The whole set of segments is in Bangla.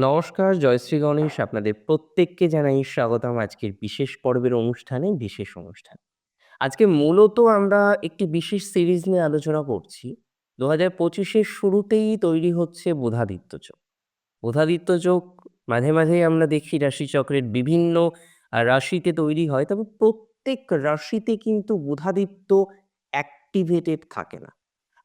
নমস্কার, জয়শ্রী গণেশ। আপনাদের প্রত্যেককে জানাই স্বাগতম আজকের বিশেষ পর্বের অনুষ্ঠানে, বিশেষ অনুষ্ঠান। আজকে মূলত আমরা একটি বিশেষ সিরিজ নিয়ে আলোচনা করছি। দু হাজার পঁচিশের শুরুতেই তৈরি হচ্ছে বোধাদিত্য চোখ বোধাদিত্য চোখ মাঝে, মাঝেই আমরা দেখি রাশিচক্রের বিভিন্ন রাশিতে তৈরি হয়। তবে প্রত্যেক রাশিতে কিন্তু বুধাদিত্য অ্যাক্টিভেটেড থাকে না।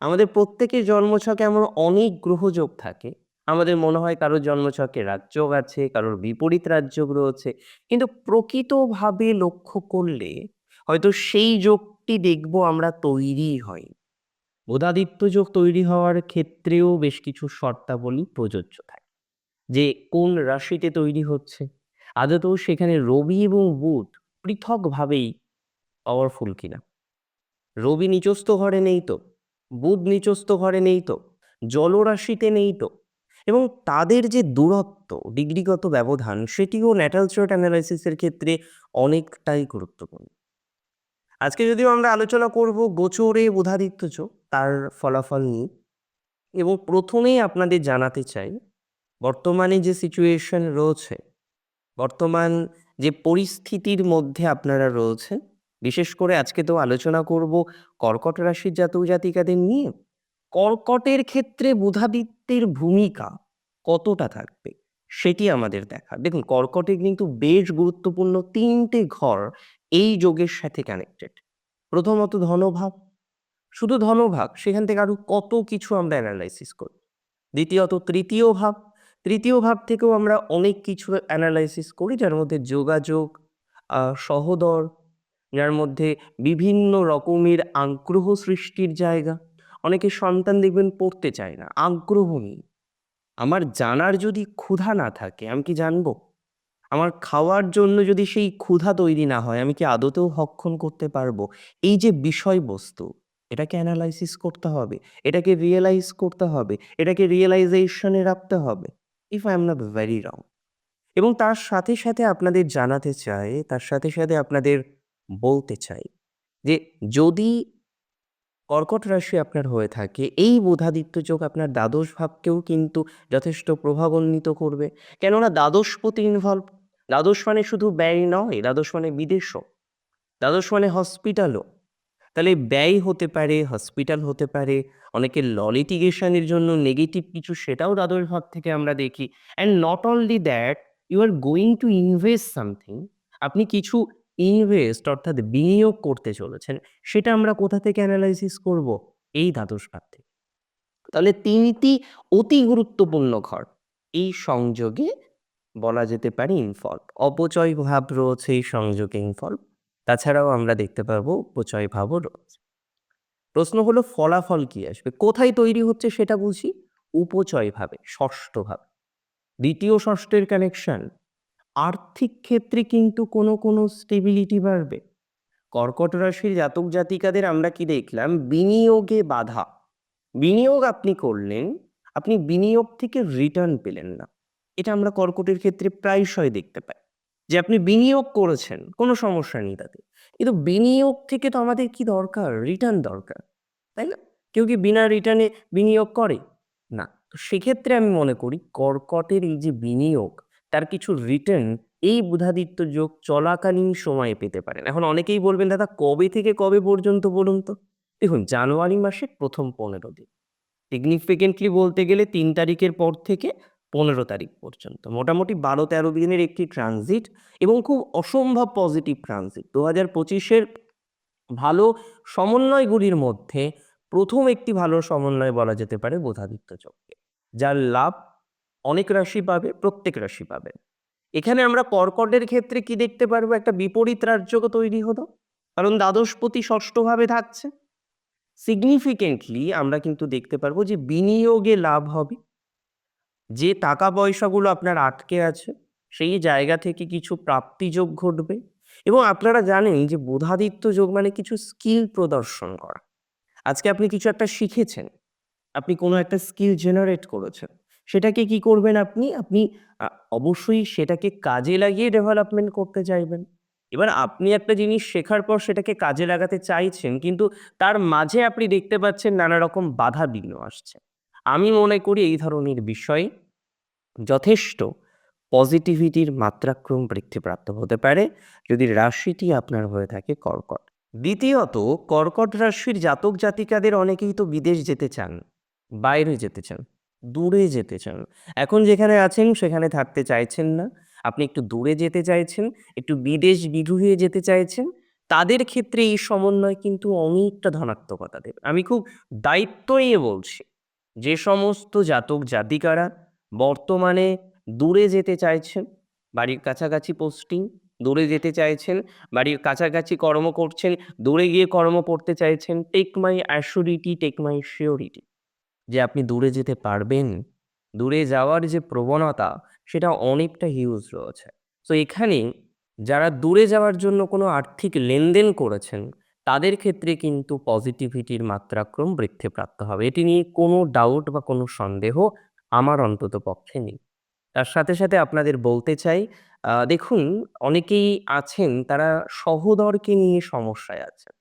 আমাদের প্রত্যেকের জন্মছকে এমন অনেক গ্রহযোগ থাকে। আমাদের মনে হয় কারোর জন্মছকে রাজযোগ আছে, কারোর বিপরীত রাজযোগ রয়েছে। কিন্তু প্রকৃতভাবে লক্ষ্য করলে হয়তো সেই যোগটি দেখব আমরা তৈরিই হয়নি। বোধাদিত্য যোগ তৈরি হওয়ার ক্ষেত্রেও বেশ কিছু শর্তাবলী প্রযোজ্য থাকে। যে কোন রাশিতে তৈরি হচ্ছে, আদতেও সেখানে রবি এবং বুধ পৃথকভাবেই পাওয়ারফুল কিনা। রবি নিচস্থ ঘরে নেই তো, বুধ নিচস্থ ঘরে নেই তো, জলরাশিতে নেই তো এবং তাদের যে দূরত্ব, ডিগ্রিগত ব্যবধান সেটিও ন্যাটাল চার্ট অ্যানালাইসিসের ক্ষেত্রে অনেকটাই গুরুত্বপূর্ণ। আজকে যদিও আমরা আলোচনা করব গোচরে বুধাদিত্য যোগ তার ফলাফল নিয়ে এবং প্রথমেই আপনাদের জানাতে চাই বর্তমানে যে সিচুয়েশন রয়েছে, বর্তমান যে পরিস্থিতির মধ্যে আপনারা রয়েছেন, বিশেষ করে আজকে তো আলোচনা করব কর্কট রাশির জাতক জাতিকাদের নিয়ে। কর্কটের ক্ষেত্রে বুধাদিত্যের ভূমিকা কতটা থাকবে সেটি আমাদের দেখা দেখুন কর্কটে কিন্তু বেশ গুরুত্বপূর্ণ তিনটে ঘর এই যোগের সাথে কানেক্টেড। প্রথমত ধনভাব। শুধু ধনভাগ সেখান থেকে আরও কত কিছু আমরা অ্যানালাইসিস করি। দ্বিতীয়ত তৃতীয় ভাব। তৃতীয় ভাব থেকেও আমরা অনেক কিছু অ্যানালাইসিস করি যার মধ্যে যোগাযোগ, সহোদর, যার মধ্যে বিভিন্ন রকমের আগ্রহ সৃষ্টির জায়গা। অনেকে সন্তান দেখবেন পড়তে চায় না, আগ্রহ নেই। আমার জানার যদি ক্ষুধা না থাকে আমি কি জানব? আমার খাওয়ার জন্য যদি সেই ক্ষুধা তৈরি না হয় আমি কি আদতেও ভক্ষণ করতে পারব? এই যে বিষয়বস্তু এটাকে অ্যানালাইসিস করতে হবে, এটাকে রিয়েলাইজ করতে হবে, এটাকে রিয়েলাইজেশনে রাখতে হবে। If I am not very wrong এবং তার সাথে, সাথে আপনাদের জানাতে চাই, তার সাথে, সাথে আপনাদের বলতে চাই যে যদি কর্কট রাশি আপনার হয়ে থাকে এই বোধাদিত্য যোগ আপনার দ্বাদশ ভাবকেও কিন্তু যথেষ্ট প্রভাবান্বিত করবে। কেননা দ্বাদশপতি ইনভলভ। দ্বাদশ মানে শুধু ব্যয় নয়, দ্বাদশ মানে বিদেশও। দ্বাদশ মানে হসপিটালও। তাহলে ব্যয় হতে পারে, হসপিটাল হতে পারে, অনেকের ল লিটিগেশন জন্য নেগেটিভ কিছু সেটাও দ্বাদশ ভাব থেকে আমরা দেখি। And not only that you are going to invest something. আপনি কিছু ইনভেস্ট অর্থাৎ বিনিয়োগ করতে চলেছেন। সেটা আমরা কোথা থেকে অ্যানালাইসিস করব? এই ভাব থেকে। তাহলে তিনটি অতি গুরুত্বপূর্ণ ঘর। এই সংযোগে বলা যেতে পারে ইনভলভ। অপচয় ভাব রয়েছে এই সংযোগে ইনভলভ। তাছাড়াও আমরা দেখতে পারব উপচয় ভাবও রয়েছে। প্রশ্ন হলো ফলাফল কি আসবে? কোথায় তৈরি হচ্ছে সেটা বুঝি। উপচয় ভাবে, ষষ্ঠ ভাবে। দ্বিতীয় ষষ্ঠের কানেকশন। আর্থিক ক্ষেত্রে কিন্তু কোনো, কোনো স্টেবিলিটি বাড়বে। কর্কট রাশির জাতক জাতিকাদের আমরা কি দেখলাম? বিনিয়োগে বাধা। বিনিয়োগ আপনি করলেন, আপনি বিনিয়োগ থেকে রিটার্ন পেলেন না। এটা আমরা কর্কটের ক্ষেত্রে প্রায়শই দেখতে পাই। যে আপনি বিনিয়োগ করেছেন, কোনো সমস্যা নেই তাতে। কিন্তু বিনিয়োগ থেকে তো আমাদের কি দরকার? রিটার্ন দরকার। তাই না? কেউ কি বিনা রিটার্নে বিনিয়োগ করে? না। তো সেক্ষেত্রে আমি মনে করি কর্কটের এই যে বিনিয়োগ তার কিছু রিটার্ন এই বুধাদিত্য যোগ চলাকালীন সময়ে পেতে পারেন। এখন অনেকেই বলবেন, দাদা, কবে থেকে কবে পর্যন্ত বলুন তো? দেখুন, জানুয়ারি মাসের প্রথম ১৫ দিন। সিগনিফিকেন্টলি বলতে গেলে তিন তারিখের পর থেকে ১৫ তারিখ পর্যন্ত। মোটামুটি ১২-১৩ দিনের একটি ট্রানজিট এবং খুব অসম্ভব পজিটিভ ট্রানজিট। দু হাজার পঁচিশের ভালো সমন্বয়গুলির মধ্যে প্রথম একটি ভালো সমন্বয় বলা যেতে পারে বুধাদিত্য যোগকে। যার লাভ অনেক রাশি পাবে, প্রত্যেক রাশি পাবে। এখানে আমরা কর্কটের ক্ষেত্রে কি দেখতে পারব? একটা বিপরীত রাজযোগ তৈরি হলো। কারণ দ্বাদশপতি ষষ্ঠভাবে থাকছে। সিগনিফিকেন্টলি আমরা কিন্তু দেখতে পারব যে বিনিয়োগে লাভ হবে। যে টাকা পয়সাগুলো আপনার আটকে আছে, সেই জায়গা থেকে কিছু প্রাপ্তিযোগ ঘটবে এবং আপনারা জানেন যে বোধাদিত্য যোগ মানে কিছু স্কিল প্রদর্শন করা। আজকে আপনি কিছু একটা শিখেছেন। আপনি কোনো একটা স্কিল জেনারেট করেছেন। সেটাকে কি করবেন আপনি? আপনি অবশ্যই সেটাকে কাজে লাগিয়ে ডেভেলপমেন্ট করতে চাইবেন। এবার আপনি একটা জিনিস শেখার পর সেটাকে কাজে লাগাতে চাইছেন, কিন্তু তার মাঝে আপনি দেখতে পাচ্ছেন নানা রকম বাধা বিঘ্ন আসছে। আমি মনে করি এই ধরনের বিষয়ে যথেষ্ট পজিটিভিটির মাত্রাক্রম বৃদ্ধিপ্রাপ্ত হতে পারে যদি রাশিটি আপনার হয়ে থাকে কর্কট দ্বিতীয়ত, কর্কট রাশির জাতক জাতিকাদের অনেকেই তো বিদেশ যেতে চান, বাইরে যেতে চান দূরে যেতে চান। এখন যেখানে আছেন সেখানে থাকতে চাইছেন না। আপনি একটু দূরে যেতে চাইছেন, একটু বিদেশ হয়ে যেতে চাইছেন, তাদের ক্ষেত্রে এই সমন্বয় কিন্তু অনেকটা ধনাত্মকতা দেবে। আমি খুব দায়িত্ব নিয়ে বলছি, যে সমস্ত জাতক জাতিকারা বর্তমানে দূরে যেতে চাইছেন, বাড়ির কাছাকাছি পোস্টিং, দূরে যেতে চাইছেন, বাড়ির কাছাকাছি কর্ম করছেন, দূরে গিয়ে কর্ম করতে চাইছেন, take my assurity take my surety যে আপনি দূরে যেতে পারবেন, দূরে যাওয়ার যে প্রবণতা, সেটা অনেকটা হিউজ রয়েছে। তো এখানে যারা দূরে যাওয়ার জন্য কোনো আর্থিক লেনদেন করেছেন, তাদের ক্ষেত্রে কিন্তু পজিটিভিটির মাত্রাক্রম বৃদ্ধিপ্রাপ্ত হবে। এটি নিয়ে কোনো ডাউট বা কোনো সন্দেহ আমার অন্তত পক্ষে নেই। তার সাথে সাথে আপনাদের বলতে চাই দেখুন, অনেকেই আছেন, তারা সহদরকে নিয়ে সমস্যায় আছেন।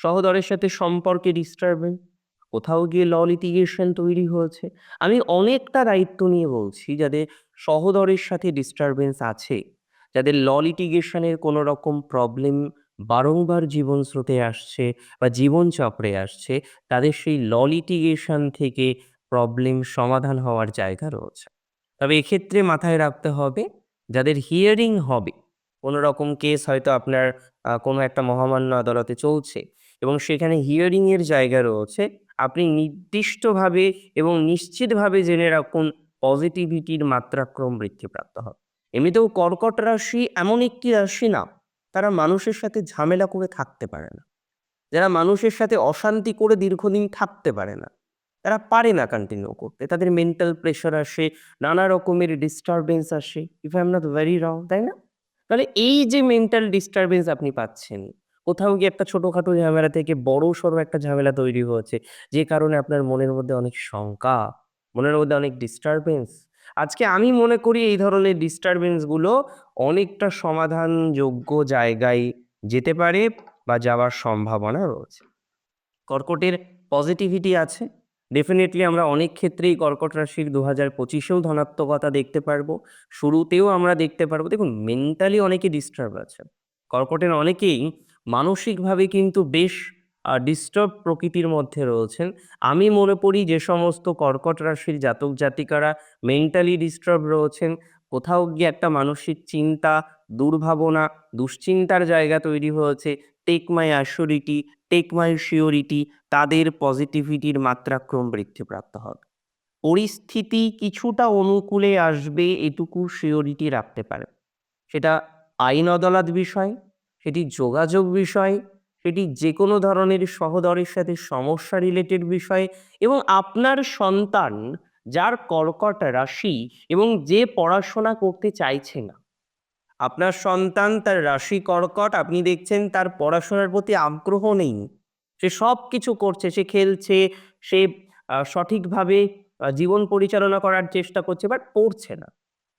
সহদরের সাথে সম্পর্কে ডিস্টারবেন্স কোথাও গিয়ে ল লিটিগেশন তৈরি হয়েছে। আমি অনেকটা দায়িত্ব নিয়ে বলছি যাদের সহদরের সাথে ডিস্টারবেন্স আছে, যাদের ল লিটিগেশনের কোনো রকম প্রবলেম বারংবার জীবন স্রোতে আসছে বা জীবন চক্রে আসছে, তাদের সেই ল লিটিগেশন থেকে প্রবলেম সমাধান হওয়ার জায়গা রয়েছে। তবে এক্ষেত্রে মাথায় রাখতে হবে, যাদের হিয়ারিং হবে, কোনো রকম কেস হয়তো আপনার কোনো একটা মহামান্য আদালতে চলছে এবং সেখানে হিয়ারিং এর জায়গা রয়েছে আপনি নির্দিষ্টভাবে এবং নিশ্চিতভাবে জেনে রাখুন পজিটিভিটির মাত্রাক্রম বৃদ্ধিপ্রাপ্ত হবে। এমনিতেও কর্কট রাশি এমন একটি রাশি না, তারা মানুষের সাথে ঝামেলা করে থাকতে পারে না। যারা মানুষের সাথে অশান্তি করে দীর্ঘদিন থাকতে পারে না, তারা পারে না কন্টিনিউ করতে। তাদের মেন্টাল প্রেশার আসে, নানা রকমের ডিস্টারবেন্স আসে। If I am not very wrong তাই না? তাহলে এই যে মেন্টাল ডিস্টারবেন্স আপনি পাচ্ছেন কোথাও গিয়ে একটা ছোটোখাটো ঝামেলা থেকে বড় সড়ো একটা ঝামেলা তৈরি হয়েছে। যে কারণে আপনার মনের মধ্যে অনেক শঙ্কা, মনের মধ্যে অনেক ডিস্টারবেন্স আজকে আমি মনে করি এই ধরনের ডিস্টারবেন্সগুলো অনেকটা সমাধানযোগ্য জায়গায় যেতে পারে বা যাওয়ার সম্ভাবনা রয়েছে। কর্কটের পজিটিভিটি আছে। ডেফিনেটলি আমরা অনেক ক্ষেত্রেই কর্কট রাশির দু হাজার পঁচিশেও ধনাত্মকতা দেখতে পারব। শুরুতেও আমরা দেখতে পারব। দেখুন মেন্টালি অনেকে ডিস্টার্ব আছে। কর্কটের অনেকেই মানসিকভাবে কিন্তু বেশ ডিস্টার্ব প্রকৃতির মধ্যে রয়েছেন। আমি মনে করি যে সমস্ত কর্কট রাশির জাতক জাতিকারা মেন্টালি ডিস্টার্ব রয়েছেন। কোথাও গিয়ে একটা মানসিক চিন্তা, দুর্ভাবনা, দুশ্চিন্তার জায়গা তৈরি হয়েছে। Take my assurity take my surety তাদের পজিটিভিটির মাত্রাক্রম বৃদ্ধিপ্রাপ্ত হবে। পরিস্থিতি কিছুটা অনুকূলে আসবে, এটুকু শিওরিটি রাখতে পারে সেটা আইন আদালত বিষয় সেটি যোগাযোগ বিষয়, সেটি যে কোনো ধরনের সহদরের সাথে সমস্যা রিলেটেড বিষয় এবং আপনার সন্তান যার কর্কট রাশি এবং যে পড়াশোনা করতে চাইছে না। আপনার সন্তান তার রাশি কর্কট, আপনি দেখছেন তার পড়াশোনার প্রতি আগ্রহ নেই। সে সব কিছু করছে, সে খেলছে, সে সঠিকভাবে জীবন পরিচালনা করার চেষ্টা করছে বাট পড়ছে না।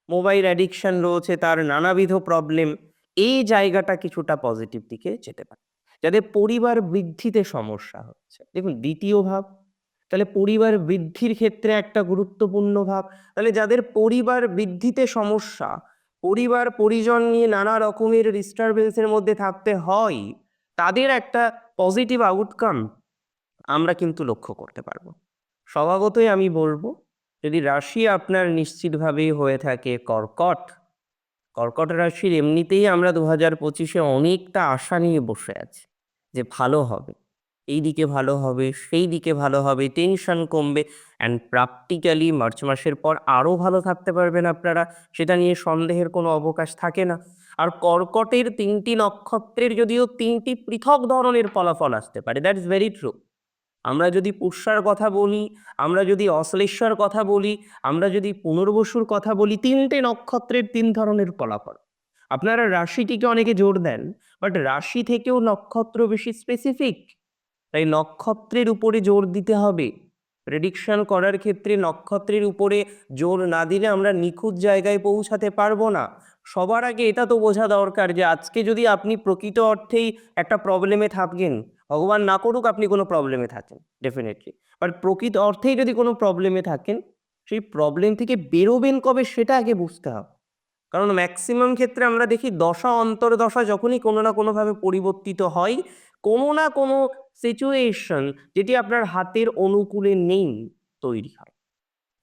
মোবাইল অ্যাডিকশন রয়েছে, তার নানাবিধ প্রবলেম এই জায়গাটা কিছুটা পজিটিভ দিকে যেতে পারে। যাদের পরিবার বৃদ্ধিতে সমস্যা হচ্ছে। দেখুন, দ্বিতীয় ভাব, তাহলে পরিবার বৃদ্ধির ক্ষেত্রে একটা গুরুত্বপূর্ণ ভাব। তাহলে যাদের পরিবার বৃদ্ধিতে সমস্যা, পরিবার, পরিজন নিয়ে নানা রকমের ডিস্টারবেন্সের মধ্যে থাকতে হয়, তাদের একটা পজিটিভ আউটকাম আমরা কিন্তু লক্ষ্য করতে পারব। স্বভাবতই আমি বলব, যদি রাশি আপনার নিশ্চিতভাবেই হয়ে থাকে কর্কট কর্কট রাশির এমনিতেই আমরা দু হাজার পঁচিশে অনেকটা আশা নিয়ে বসে আছি যে ভালো হবে। এই দিকে ভালো হবে, সেই দিকে ভালো হবে টেনশন কমবে অ্যান্ড প্র্যাকটিক্যালি মার্চ মাসের পর আরও ভালো থাকতে পারবেন আপনারা, সেটা নিয়ে সন্দেহের কোনো অবকাশ থাকে না। আর কর্কটের তিনটি নক্ষত্রের যদিও তিনটি পৃথক ধরনের ফলাফল আসতে পারে দ্যাট ইজ ভেরি ট্রু আমরা যদি পুষ্যার কথা বলি, আমরা যদি অশ্লেশ্বর কথা বলি, আমরা যদি পুনর্বসুর কথা বলি, তিনটে নক্ষত্রের তিন ধরনের ফলাফল। আপনারা রাশিটিকে অনেকে জোর দেন বাট রাশি থেকেও নক্ষত্র বেশি স্পেসিফিক তাই নক্ষত্রের উপরে জোর দিতে হবে। প্রেডিকশন করার ক্ষেত্রে নক্ষত্রের উপরে জোর না দিলে আমরা নিখুঁত জায়গায় পৌঁছাতে পারব না। সবার আগে এটা তো বোঝা দরকার যে আজকে যদি আপনি প্রকৃত অর্থেই একটা প্রবলেমে থাকেন ভগবান না করুক, আপনি কোনো প্রবলেমে থাকেন ডেফিনেটলি বাট প্রকৃত অর্থেই যদি কোনো প্রবলেমে থাকেন, সেই প্রবলেম থেকে বেরোবেন কবে সেটা আগে বুঝতে হবে। কারণ ম্যাক্সিমাম ক্ষেত্রে আমরা দেখি দশা অন্তর্দশা যখনই কোনো না কোনোভাবে পরিবর্তিত হয়, কোনো না কোনো সিচুয়েশন যেটি আপনার হাতের অনুকূলে নেই তৈরি হয়।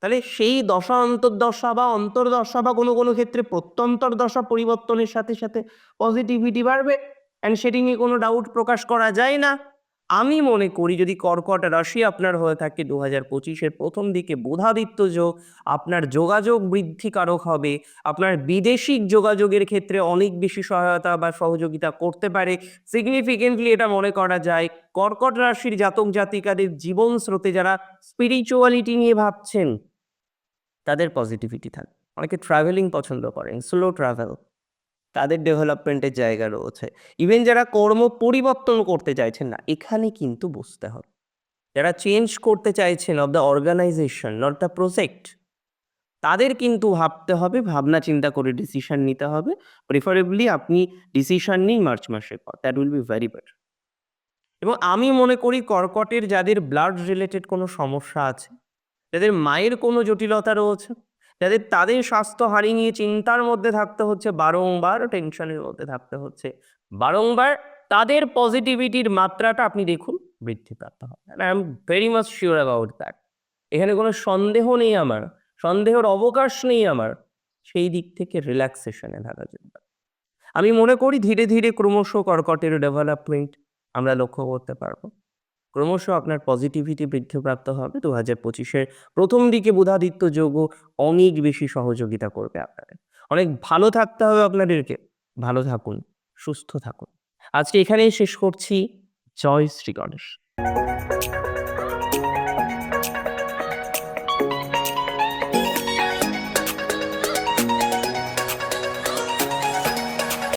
তাহলে সেই দশা অন্তর্দশা বা অন্তর্দশা বা কোনো কোনো ক্ষেত্রে প্রত্যন্তর দশা পরিবর্তনের সাথে সাথে পজিটিভিটি বাড়বে। অ্যান্ড সেটি নিয়ে কোনো ডাউট প্রকাশ করা যায় না। আমি মনে করি যদি কর্কট রাশি আপনার হয়ে থাকে দু হাজার পঁচিশের প্রথম দিকে বুধাদিত্য যোগ, আপনার যোগাযোগ বৃদ্ধিকারক হবে, আপনার বিদেশিক যোগাযোগের ক্ষেত্রে অনেক বেশি সহায়তা বা সহযোগিতা করতে পারে। সিগনিফিকেন্টলি এটা মনে করা যায়, কর্কট রাশির জাতক জাতিকাদের জীবন স্রোতে যারা স্পিরিচুয়ালিটি নিয়ে ভাবছেন, তাদের পজিটিভিটি থাকে। অনেকে ট্রাভেলিং পছন্দ করেন স্লো ট্রাভেল তাদের ডেভেলপমেন্টের জায়গা রয়েছে। ইভেন যারা কর্ম পরিবর্তন করতে চাইছেন না, এখানে কিন্তু বুঝতে হবে। যারা চেঞ্জ করতে চাইছেন of the organisation not the project তাদের কিন্তু ভাবতে হবে, ভাবনা চিন্তা করে ডিসিশন নিতে হবে। প্রিফারেবলি আপনি ডিসিশন নিন মার্চ পর that will be very better এবং আমি মনে করি কর্কটের যাদের ব্লাড রিলেটেড কোনো সমস্যা আছে, যাদের মায়ের কোনো জটিলতা রয়েছে যাদের তাদের স্বাস্থ্য হারিয়ে নিয়ে চিন্তার মধ্যে থাকতে হচ্ছে, বারংবার টেনশনের মধ্যে থাকতে হচ্ছে। বারংবার তাদের পজিটিভিটির মাত্রাটা আপনি দেখুন বৃদ্ধিপ্রাপ্ত হবে। I am very much sure about that এখানে কোনো সন্দেহ নেই আমার, সন্দেহের অবকাশ নেই আমার, সেই দিক থেকে রিল্যাক্সেশনে থাকা যাবে। আমি মনে করি ধীরে ধীরে ক্রমশ কর্কটের ডেভেলপমেন্ট আমরা লক্ষ্য করতে পারব। ক্রমশ আপনার পজিটিভিটি বৃদ্ধিপ্রাপ্ত হবে। দু হাজার পঁচিশের প্রথম দিকে বুধাদিত্য যোগ অনেক বেশি সহযোগিতা করবে আপনাদের। অনেক ভালো থাকতে হবে আপনাদেরকে। ভালো থাকুন, সুস্থ থাকুন। আজকে এখানেই শেষ করছি। জয় শ্রী গণেশ।